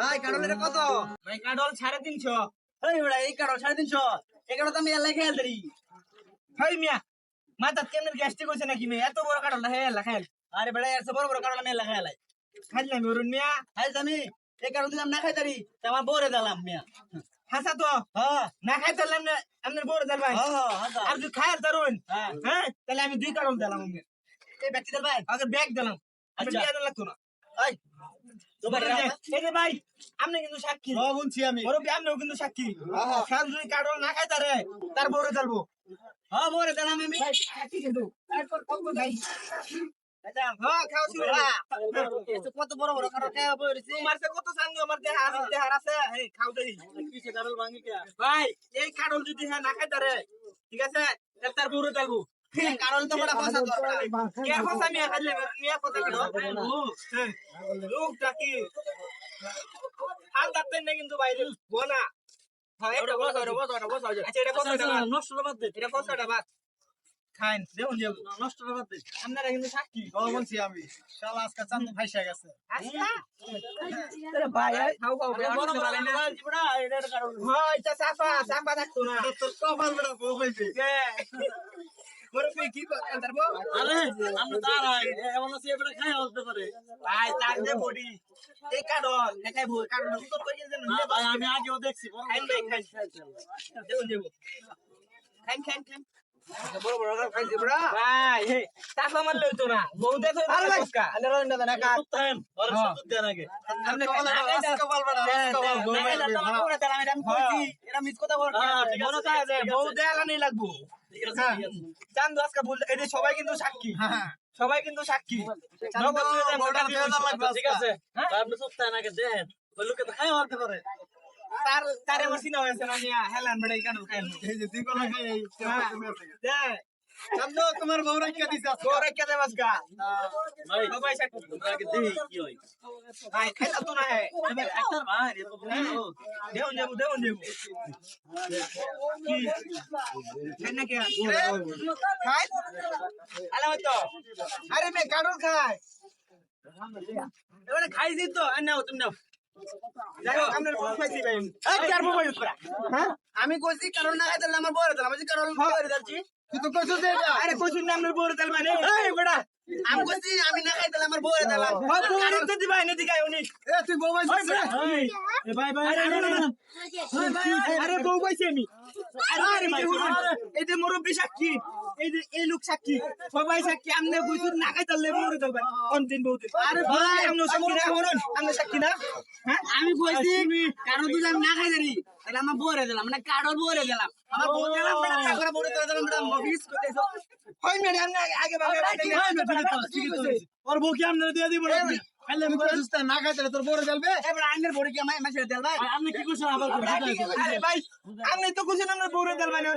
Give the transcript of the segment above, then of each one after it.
ভাই কাটল এটা কত? ভাই কাডল সাড়ে তিনশো। এই বেড়া এই কাটল সাড়ে তিনশো। এই কাটল তো আমি এলাই খেয়াল ধরি মিয়া মাথা কেমন গ্যাস্ট্রিক হয়েছে নাকি মেয়ে? এত বড় হে এলা আরে বেড়া বড় বড় কাটল আমি এলাই খেয়াল খাইলাম অরুণ মিয়া। হাই আমি এই কাটল দিলাম না খাই তারি আমার বরে দিলাম মিয়া। হাসা তো? না খাই তাহলে আপনার বড় দেল ভাই। হ্যাঁ হ্যাঁ আর যদি খাই তরুণ তাহলে আমি দুই কাডল দিলাম। এই ব্যক্তি ভাই। আগে ব্যাগ দিলাম। আচ্ছা। লাগতো না। ভাই আপনি কিন্তু সাক্ষী। আমি। মুরব্বী আপনিও কিন্তু সাক্ষী। যদি কাডল না খাই তারে তার বড় দেলবো হ্যাঁ বরে দিলাম আমি। ভাই সাক্ষী কিন্তু। এরপর কত বড় বড়। আমার দেহা আছে দেহার খাও দেই। ভাই এই যদি হ্যাঁ না খাই তারে ঠিক আছে? তার বড় দেলবো কাটল তো বড় কথা কে কথা মিয়া খাইলে মিয়া কথা হ্যাঁ। লোকটা কি? আর দাঁতেন না কিন্তু বাইরে। গোনা। হ্যাঁ আচ্ছা দে। আপনারা কিন্তু সাক্ষী। বলছি আমি। শালা আজকে চান্দ ফাইসা গেছে। আচ্ছা। হ্যাঁ সাফা সাফা থাকতো না। হইছে কি তার বউ? আরে আমরা দাঁড়াই এমন আছে এটা খাই হতে পারে ভাই তার বডি এই না আমি আগেও দেখছি বড় বড় বড় মারলে না আরে না কাট হ্যাঁ। দেন আগে আপনি এটা মিস কথা বল। হ্যাঁ, মনে যে দেয়ালানি লাগবো। হ্যাঁ। চান্দু আজকে বলতে- এই সবাই কিন্তু সাক্ষী। সবাই কিন্তু সাক্ষী। ঠিক আছে হ্যাঁ? আপনি সুদ আগে দেন ওই লোকে তো খাই হতে পারে। তার তার আমার চিনা হয়েছে না হেলান বেড়ে কেন খাইল এই যে তুই কোলা খাই তোমার বউ রাখিয়া দিছে গা ভাই কি হয়। ভাই খাইলা তো না হে এবার একটা ভাই এত বড় দেউন দেবু দেউন দেবু কি খাই কে খাই। আলা হতো আরে মে কাডল খাই। এবারে খাইছি তো আর নাও তুমি নাও। হ্যাঁ? আমি কইছি কারণ না খাইতে আমার দিলাম আমি কারণ তুই তো কইছিস যে। আরে কইছুন না আপনার বউর তেল মানে এই বেটা। আমি কইছি আমি না খাইতে আমার বউ দিলাম হয় বউর তো দিবা এনে দিগাই উনি। এ তুই বউ ওই এ ভাই ভাই আরে আরে বউ কইছি আমি। আরে এই যে মুরব্বি সাক্ষী এই যে এই লোক সাক্ষী সবাই সাক্ষী আমনে কইছুন না খাইতে লে বউর তেল অন্তিম আরে ভাই আমনে সাক্ষী না হরন আমনে সাক্ষী না হ্যাঁ? আমি কইছি না খাই জানি তাহলে আমার বউ দিলাম মানে কারণ বউ দিলাম। আমার দিলাম বেটা কাকরা বউ দিলাম মফিস হয় না আগে ভাগে ওর বউ কি আমনে দিয়ে দিব খাইলে আমি কইছিস না খাইতে তোর বউ জ্বলবে? এবার আন্নের বড়ি কি আমায় মাসে দেল ভাই আপনি কি কইছেন আবার আরে ভাই আপনি তো কইছেন আমার বউরে দেল মানে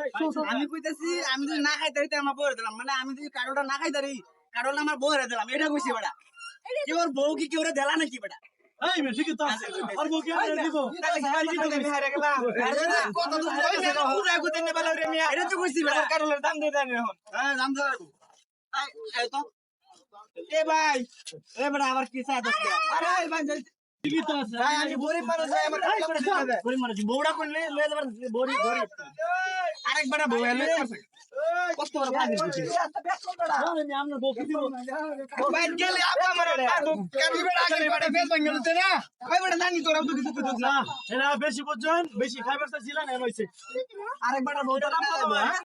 আমি কইতেছি আমি যদি না খাইতে হইতে আমার বউ দিলাম মানে আমি যদি কারোটা না খাইতে পারি কারোটা আমার বউ দিলাম এটা কইছি বেটা। কি ওর বউ কি কেউ দেলা নাকি বেটা? এই মে ঠিক তো আর বউ কি আমরা দিব। তাহলে খাই কত তো পুরো কইতে রে মিয়া। এটা তো কইছি দাম দিয়ে দেন এখন। হ্যাঁ এই তো। এ ভাই এ আবার কি চাই আরে ভাই ঠিক তো আছে ভাই আমি গরিব মানুষ ভাই আমার এই বেটা চল গরি মারছি বউড়া করলে লয়ে যাবার বড়ি বড়ি আরেক বউ এলে কষ্ট করে ভাজি আমি আমরা বউ কি দিব ভাই গেলে আপা আমার কারণ বেড়া আগে বেড়া ফেস ভাঙ না ভাই বেড়া জানি তোরা তো কিছু না এরা বেশি বুঝছেন বেশি খাইবার চাইছিলেন হইছে